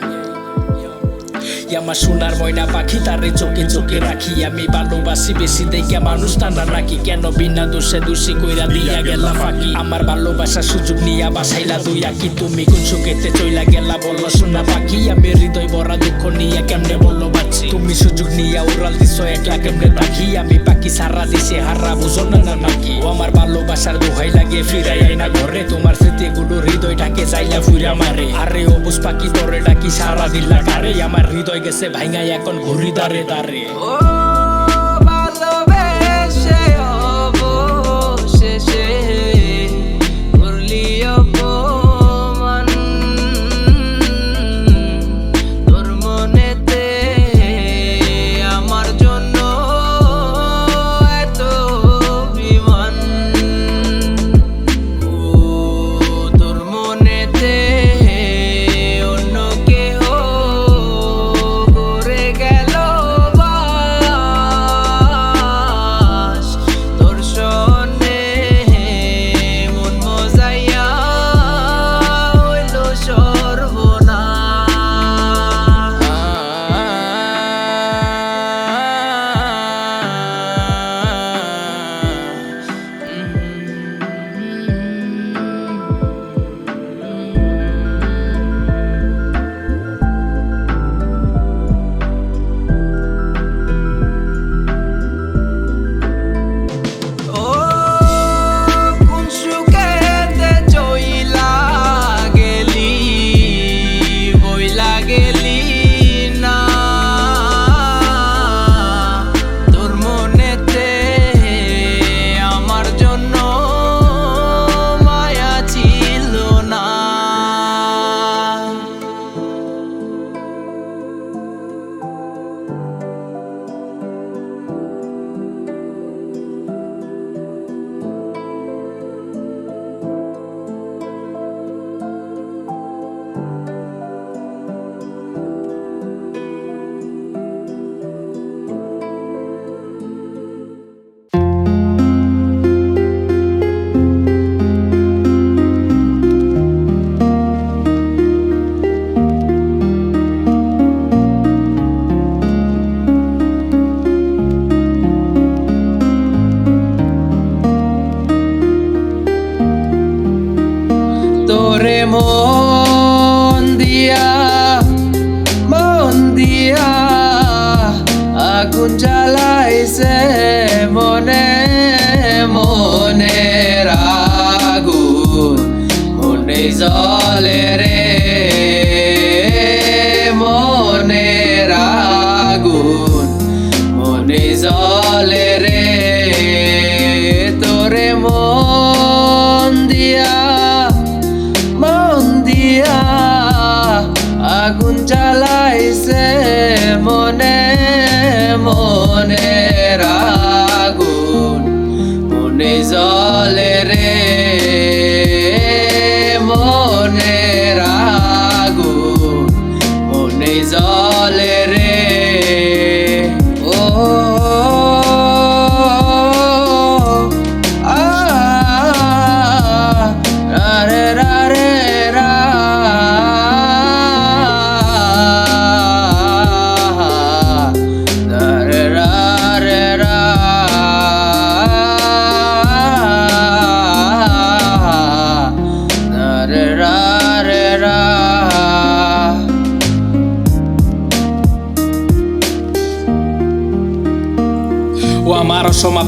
out. আমার সোনার ময়না পাখি তারে চোখে চোখে রাখি। আমি ভালোবাসি বেশি দেখে মানুষ টানা নাকি? কেন বিনা দোষে দোষী কইরা দিয়া গেলা ফাঁকি? আমার ভালোবাসার সুযোগ নিয়া বাসাইলা দুই আকি তুমি কোন সুখেতে চইলা গেলা? বলল সোনা পাখি, আমি হৃদয় ভরা দুঃখ নিয়ে কেমনে বলল বাচ্চি তুমি সুযোগ নিয়া উড়াল দিছ, একলা কেমনে রাখি? আমি পাখি সারা দিছে, হারা বুঝো না না নাকি? ও আমার ভালোবাসার দোহাই লাগে ফিরাই আইনা ঘরে। তোমার স্মৃতি গুলো হৃদয়টাকে চাইলা ফুইরা মারে। আরে অবুজ পাখি তোরে ডাকি সারা দিলা কারে আমার হৃদয় গেছে ভাঙাই এখন ঘুরি দাঁড়িয়ে দারে তোরে মন দিয়া মন দিয়া আগুন জ্বালাইছে মনে মনে আগুন, মনে জলে রে, মনে আগুন, মনে জলে রে, তোরে আগুন জ্বালাইছে মনে মনে আগুন। মনে জলে রে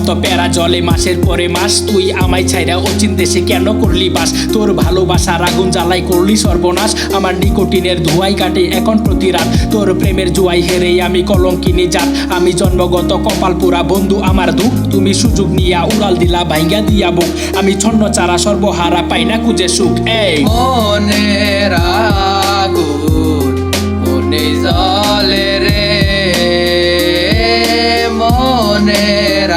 আমার প্যারা জলে মাসের পরে মাস। তুই আমায় ছাইরা অচিন দেশে কেন করলি বাস? তোর ভালোবাসার আগুন জ্বালাই করলি সর্বনাশ। আমার নিকোটিনের ধোঁয়াই কাটে এখন প্রতি রাত। তোর প্রেমের জুয়াই হেরে আমি কলঙ্কিনী জাত। আমি জন্মগত কপাল পুরা বন্ধু আমার দুঃখ। তুমি সুযোগ নিয়া উড়াল দিলা, ভাইঙ্গা দিয়া বুক। আমি ছন্ন চারা সর্বহারা পাই না খুঁজে সুখ। এই! জলে রে। মনের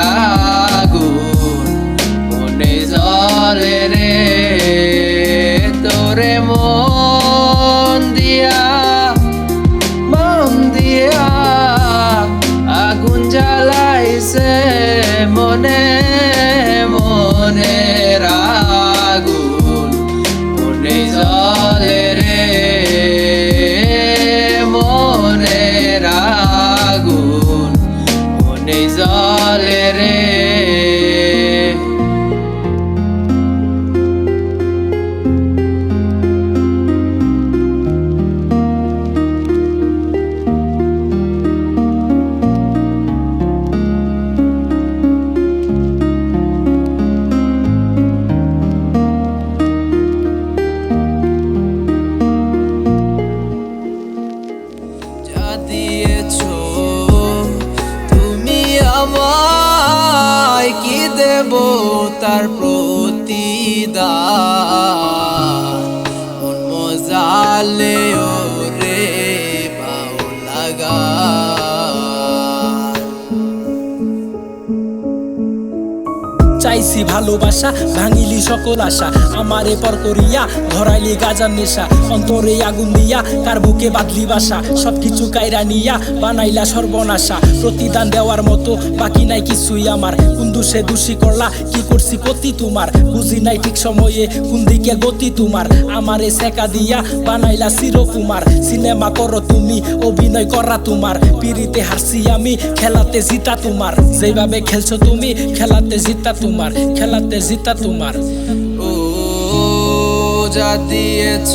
মনে মনে রাগুন মনে জলে রে মনে রাগুন মনে জলে রে। আমায় কি দেব তার প্রতিদান? মজালে চাইছি ভালোবাসা, ভাঙিলি সকল আশা। আমারে পর করিয়া ধরাইলি গাজার নেশা। অন্তরে আগুন দিয়া কার বুকে বাদলি বাসা। সবকিছু কাইরা নিয়া বানাইলা সর্বনাশা। প্রতিদান দেওয়ার মতো বাকি নাই কিছুই আমার। কোন দোষে দোষী করলা, কি করছি ক্ষতি তোমার? বুঝি নাই ঠিক সময়ে কোন দিকে গতি তোমার। আমারে সেকা দিয়া বানাইলা চিরকুমার সিনেমা করো তুমি, অভিনয় করা তোমার। পিড়িতে হাসি আমি, খেলাতে জিতা তোমার। যেভাবে খেলছো তুমি, খেলাতে জিতা তোমার খেলাতে জিতা তোমার। ও যা দিয়েছ।